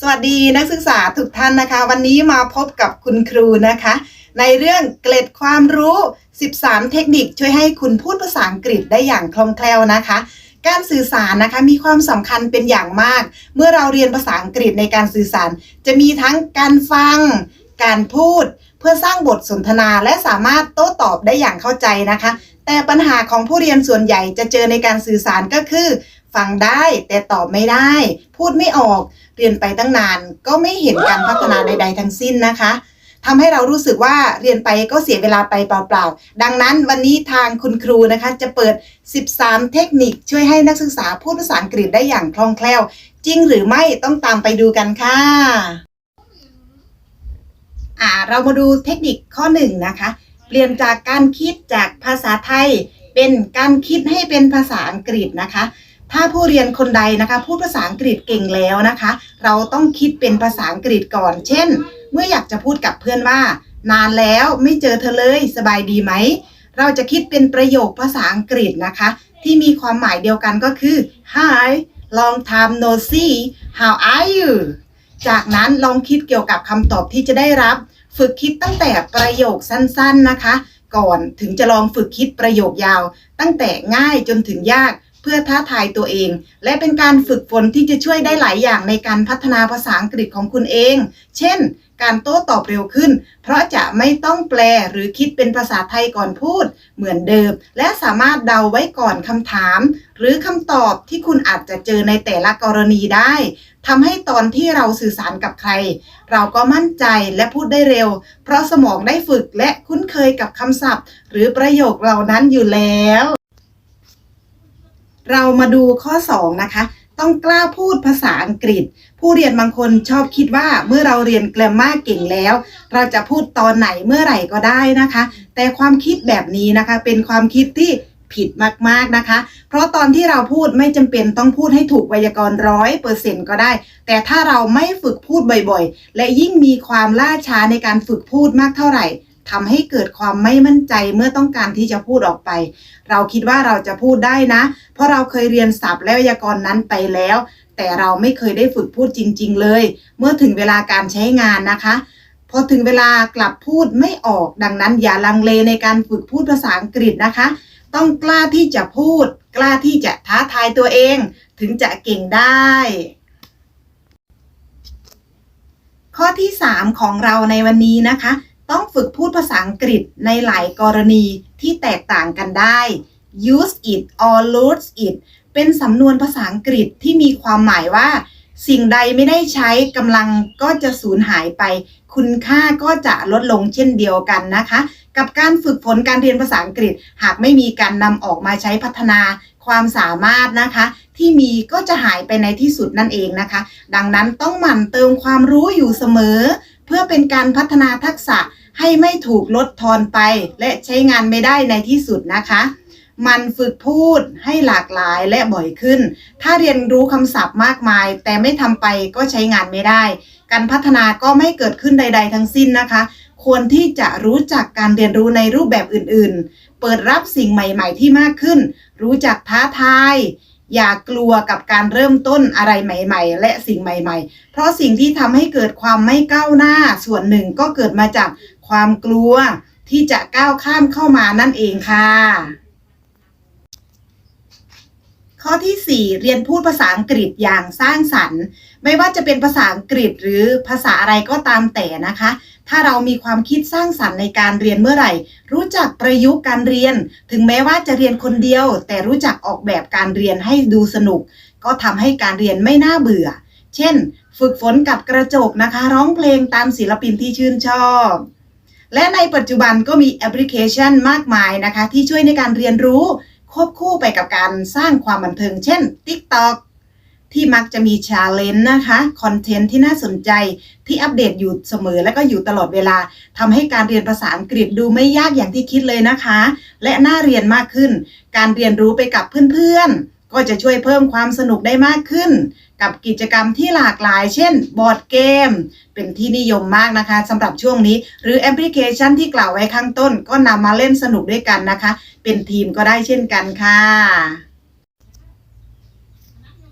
สวัสดีนักศึกษาทุกท่านนะคะ วันนี้มาพบกับคุณครูนะคะ ในเรื่องเกล็ดความรู้ 13 เทคนิคช่วยให้คุณพูดภาษาอังกฤษได้อย่างคล่องแคล่วนะคะ การสื่อสารนะคะมีความสำคัญเป็นอย่างมาก เมื่อเราเรียนภาษาอังกฤษในการสื่อสาร จะมีทั้งการฟัง การพูด เพื่อสร้างบทสนทนาและสามารถโต้ตอบได้อย่างเข้าใจนะคะ แต่ปัญหาของผู้เรียนส่วนใหญ่จะเจอในการสื่อสารก็คือ ฟังได้แต่ตอบไม่ได้ พูดไม่ออกเรียนไปตั้งนาน ก็ไม่เห็นการพัฒนาใด ๆ ทั้งสิ้นนะคะทำให้เรารู้สึกว่าเรียนไปก็เสียเวลาไปเปล่าๆ ดังนั้นวันนี้ทางคุณครูนะคะจะเปิด 13 เทคนิคช่วยให้นักศึกษาพูดภาษาอังกฤษได้อย่างคล่องแคล่ว จริงหรือไม่ต้องตามไปดูกันค่ะอ่าเรามาดูเทคนิคข้อหนึ่งนะคะเปลี่ยนจากการคิดจากภาษาไทย เป็นการคิดให้เป็นภาษาอังกฤษนะคะ ถ้าผู้เรียนคนใดนะคะพูดภาษาอังกฤษเก่งแล้วนะคะ เราต้องคิดเป็นภาษาอังกฤษก่อน เช่น เมื่ออยากจะพูดกับเพื่อนว่า นานแล้วไม่เจอเธอเลยสบายดีไหม เราจะคิดเป็นประโยคภาษาอังกฤษนะคะ ที่มีความหมายเดียวกันก็คือ Hi long time no see how are you จากนั้นลองคิดเกี่ยวกับคำตอบที่จะได้รับ ฝึกคิดตั้งแต่ประโยคสั้นๆนะคะ ก่อนถึงจะลองฝึกคิดประโยคยาว ตั้งแต่ง่ายจนถึงยาก พื่อท้าทายตัวเอง และเป็นการฝึกฝนที่จะช่วยได้หลายอย่างในการพัฒนาภาษาอังกฤษของคุณเอง เช่น การโต้ตอบเร็วขึ้น เพราะจะไม่ต้องแปลหรือคิดเป็นภาษาไทยก่อนพูด เหมือนเดิม และสามารถเดาไว้ก่อนคำถาม หรือคำตอบที่คุณอาจจะเจอในแต่ละกรณีได้ทำให้ตอนที่เราสื่อสารกับใคร เราก็มั่นใจและพูดได้เร็ว เพราะสมองได้ฝึกและคุ้นเคยกับคำศัพท์ หรือประโยคเหล่านั้นอยู่แล้ว เรามาดูข้อ 2 นะคะ ต้องกล้าพูดภาษาอังกฤษ ผู้เรียนบางคนชอบคิดว่าเมื่อเราเรียนแกรมมาเก่งแล้ว เราจะพูดตอนไหนเมื่อไหร่ก็ได้นะคะ แต่ความคิดแบบนี้นะคะเป็นความคิดที่ผิดมากๆนะคะ เพราะตอนที่เราพูดไม่จำเป็นต้องพูดให้ถูกไวยากรณ์ร้อยเปอร์เซ็นต์ก็ได้ แต่ถ้าเราไม่ฝึกพูดบ่อยๆ และยิ่งมีความล่าช้าในการฝึกพูดมากเท่าไหร่ ทำให้เกิดความไม่มั่นใจเมื่อต้องการที่จะพูดออกไป เราคิดว่าเราจะพูดได้นะ เพราะเราเคยเรียนศัพท์และไวยากรณ์นั้นไปแล้ว แต่เราไม่เคยได้ฝึกพูดจริง ๆ เลย เมื่อถึงเวลาการใช้งานนะคะพอถึงเวลากลับพูดไม่ออกดังนั้น อย่าลังเลในการฝึกพูดภาษาอังกฤษนะคะ ต้องกล้าที่จะพูด กล้าที่จะท้าทายตัวเอง ถึงจะเก่งได้ ข้อที่ 3 ของเราในวันนี้นะคะ ต้องฝึกพูดภาษาอังกฤษในหลายกรณีที่แตกต่างกันได้ use it or lose it เป็นสำนวนภาษาอังกฤษที่มีความหมายว่า สิ่งใดไม่ได้ใช้กำลังก็จะสูญหายไป คุณค่าก็จะลดลงเช่นเดียวกันนะคะ กับการฝึกฝนการเรียนภาษาอังกฤษ หากไม่มีการนำออกมาใช้พัฒนาความสามารถนะคะ ที่มีก็จะหายไปในที่สุดนั่นเองนะคะ ดังนั้นต้องหมั่นเติมความรู้อยู่เสมอ เพื่อเป็นการพัฒนาทักษะให้ไม่ถูกลดทอนไป และใช้งานไม่ได้ในที่สุดนะคะ มันฝึกพูดให้หลากหลายและบ่อยขึ้น ถ้าเรียนรู้คำศัพท์มากมาย แต่ไม่ทำไปก็ใช้งานไม่ได้ การพัฒนาก็ไม่เกิดขึ้นใด ๆ ทั้งสิ้นนะคะ ควรที่จะรู้จักการเรียนรู้ในรูปแบบอื่น ๆ เปิดรับสิ่งใหม่ ๆ ที่มากขึ้น รู้จักท้าทาย อย่ากลัวกับการเริ่มต้นอะไรใหม่ ๆ และสิ่งใหม่ ๆ เพราะสิ่งที่ทำให้เกิดความไม่ก้าวหน้าส่วนหนึ่งก็เกิดมาจากความกลัวที่จะก้าวข้ามเข้ามานั่นเองค่ะ ข้อที่ 4 เรียนพูดภาษาอังกฤษอย่างสร้างสรรค์ ไม่ว่าจะเป็นภาษาอังกฤษหรือภาษาอะไรก็ตามแต่นะคะ ถ้าเรามีความคิดสร้างสรรค์ในการเรียนเมื่อไหร่ รู้จักประยุกต์การเรียน ถึงแม้ว่าจะเรียนคนเดียว แต่รู้จักออกแบบการเรียนให้ดูสนุก ก็ทำให้การเรียนไม่น่าเบื่อ เช่น ฝึกฝนกับกระจกนะคะ ร้องเพลงตามศิลปินที่ชื่นชอบและในปัจจุบันก็มีแอปพลิเคชันมากมายนะคะ ที่ช่วยในการเรียนรู้ ควบคู่ไปกับการสร้างความบันเทิง เช่น TikTok ที่มักจะมีชาเลนจ์นะคะ คอนเทนต์ที่น่าสนใจที่อัปเดตอยู่เสมอและก็อยู่ตลอดเวลาทำให้การเรียนภาษาอังกฤษดูไม่ยากอย่างที่คิดเลยนะคะ และน่าเรียนมากขึ้น การเรียนรู้ไปกับเพื่อนๆ ก็จะช่วยเพิ่มความสนุกได้มากขึ้น กับกิจกรรมที่หลากหลาย เช่น บอร์ดเกม เป็นที่นิยมมากนะคะสำหรับช่วงนี้ หรือแอปพลิเคชันที่กล่าวไว้ข้างต้น ก็นำมาเล่นสนุกด้วยกันนะคะ เป็นทีมก็ได้เช่นกันค่ะ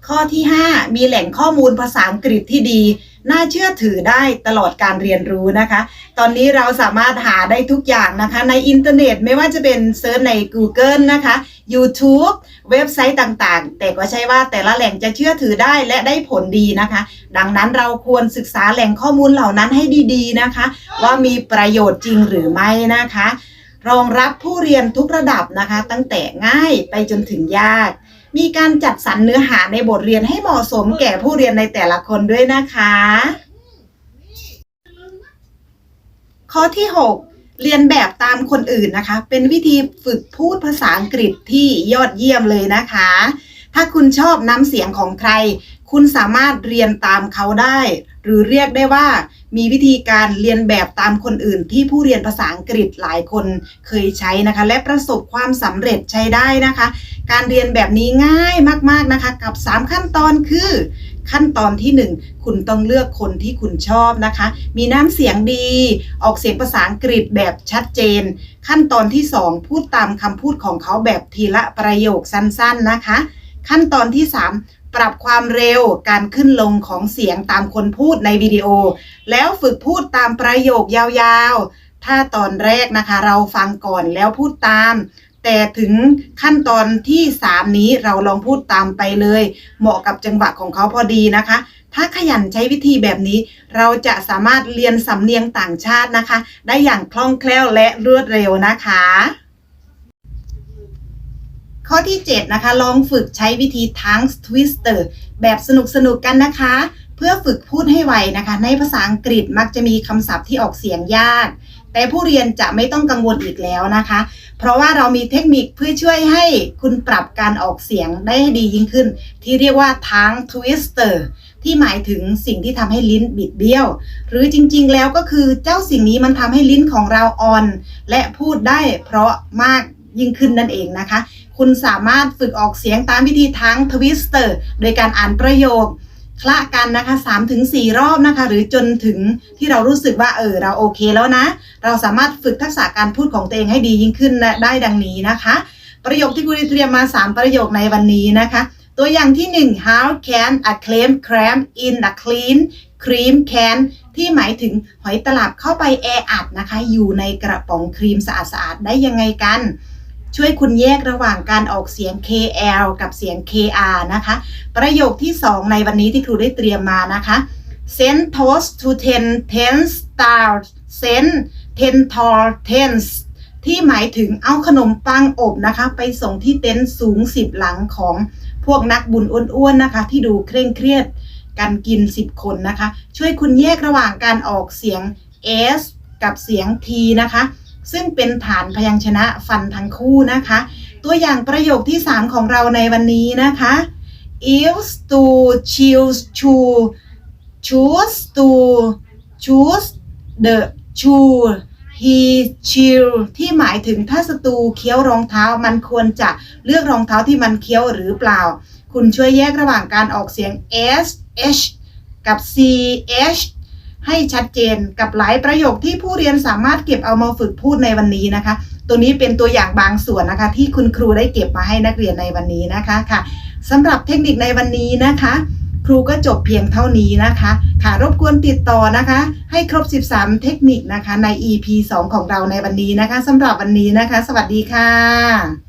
ข้อที่ 5 มีแหล่งข้อมูลภาษาอังกฤษที่ดี น่าเชื่อถือได้ตลอดการเรียนรู้นะคะ ตอนนี้เราสามารถหาได้ทุกอย่างนะคะ ในอินเทอร์เน็ตไม่ว่าจะเป็นเซิร์ชใน Google นะคะ YouTube เว็บไซต์ต่างๆ แต่ก็ใช่ว่าแต่ละแหล่งจะเชื่อถือได้และได้ผลดีนะคะ ดังนั้นเราควรศึกษาแหล่งข้อมูลเหล่านั้นให้ดี ๆนะคะ ว่ามีประโยชน์จริงหรือไม่นะคะ รองรับผู้เรียนทุกระดับนะคะ ตั้งแต่ง่ายไปจนถึงยาก มีการจัดสรรเนื้อหาในบทเรียนให้เหมาะสมแก่ผู้เรียนในแต่ละคนด้วยนะคะ ข้อที่ 6 เรียนแบบตามคนอื่นนะคะ เป็นวิธีฝึกพูดภาษาอังกฤษที่ยอดเยี่ยมเลยนะคะ ถ้าคุณชอบน้ำเสียงของใคร คุณสามารถเรียนตามเขาได้ หรือเรียกได้ว่า มีวิธีการเรียนแบบตามคนอื่นที่ผู้เรียนภาษาอังกฤษหลายคนเคยใช้นะคะ และประสบความสำเร็จใช้ได้นะคะ การเรียนแบบนี้ง่ายมากๆนะคะ กับ 3 ขั้นตอนคือขั้นตอนที่ 1 คุณต้องเลือกคนที่คุณชอบนะคะ มีน้ำเสียงดี ออกเสียงภาษาอังกฤษแบบชัดเจน ขั้นตอนที่ 2 พูดตามคำพูดของเขาแบบทีละประโยคสั้นๆนะคะ ขั้นตอนที่ 3 ปรับความเร็วการขึ้นลงของเสียงตามคนพูดในวิดีโอ แล้วฝึกพูดตามประโยคยาวๆ ถ้าตอนแรกนะคะเราฟังก่อนแล้วพูดตาม แต่ถึงขั้นตอนที่ 3 นี้เราลองพูดตามไปเลย เหมาะกับจังหวะของเขาพอดีนะคะ ถ้าขยันใช้วิธีแบบนี้ เราจะสามารถเรียนสำเนียงต่างชาตินะคะ ได้อย่างคล่องแคล่วและรวดเร็วนะคะ ข้อที่ 7 นะคะ ลองฝึกใช้วิธี tongue twister แบบสนุกๆกันนะคะ เพื่อฝึกพูดให้ไวนะคะ ในภาษาอังกฤษมักจะมีคำศัพท์ที่ออกเสียงยาก แต่ผู้เรียนจะไม่ต้องกังวลอีกแล้วนะคะ เพราะว่าเรามีเทคนิคเพื่อช่วยให้คุณปรับการออกเสียงได้ดียิ่งขึ้น ที่เรียกว่า tongue twister ที่หมายถึงสิ่งที่ทำให้ลิ้นบิดเบี้ยว หรือจริงๆ แล้วก็คือเจ้าสิ่งนี้มันทำให้ลิ้นของเราอ่อน และพูดได้เพราะมากยิ่งขึ้นนั่นเองนะคะ คุณสามารถฝึกออกเสียงตามวิธีทั้งทวิสเตอร์โดยการอ่านประโยคคละกันนะคะ3ถึง4รอบนะคะ หรือจนถึงที่เรารู้สึกว่าเออเราโอเคแล้วนะ เราสามารถฝึกทักษะการพูดของตัวเองให้ดียิ่งขึ้นได้ดังนี้นะคะ ประโยคที่คุณเตรียมมา 3 ประโยคในวันนี้นะคะ ตัวอย่างที่ 1 how can a clam cram in a clean cream can ที่หมายถึงหอยตลับเข้าไปแออัดนะคะ อยู่ในกระป๋องครีมสะอาดๆได้ยังไงกัน ช่วยคุณแยกระหว่างการออกเสียง KL กับเสียง KR นะคะ ประโยคที่ 2 ในวันนี้ที่ครูได้เตรียมมานะคะ send toast to ten ten stars send ten tall tens ที่หมายถึงเอาขนมปังอบนะคะ ไปส่งที่เต็นท์สูง 10 หลังของพวกนักบุญอ้วนๆนะคะ ที่ดูเคร่งเครียดกันกิน 10 คนนะคะ ช่วยคุณแยกระหว่างการออกเสียง S กับเสียง T นะคะ ซึ่งเป็นฐานพยัญชนะฟันทั้งคู่นะคะ ตัวอย่างประโยคที่ 3 ของเราในวันนี้นะคะ if to choose to choose to choose the shoe he chill ที่หมายถึงถ้าศัตรูเคี้ยวรองเท้ามันควรจะเลือกรองเท้าที่มันเคี้ยวหรือเปล่า คุณช่วยแยกระหว่างการออกเสียง s h กับ c h ให้ชัดเจนกับหลายประโยคที่ผู้เรียนสามารถเก็บเอามาฝึกพูดในวันนี้นะคะ ตัวนี้เป็นตัวอย่างบางส่วนนะคะ ที่คุณครูได้เก็บมาให้นักเรียนในวันนี้นะคะค่ะสำหรับเทคนิคในวันนี้นะคะ ครูก็จบเพียงเท่านี้นะคะค่ะรบกวนติดต่อนะคะ ให้ครบ 13 เทคนิคนะคะใน EP 2 ของเราในวันนี้นะคะสำหรับวันนี้นะคะ สวัสดีค่ะ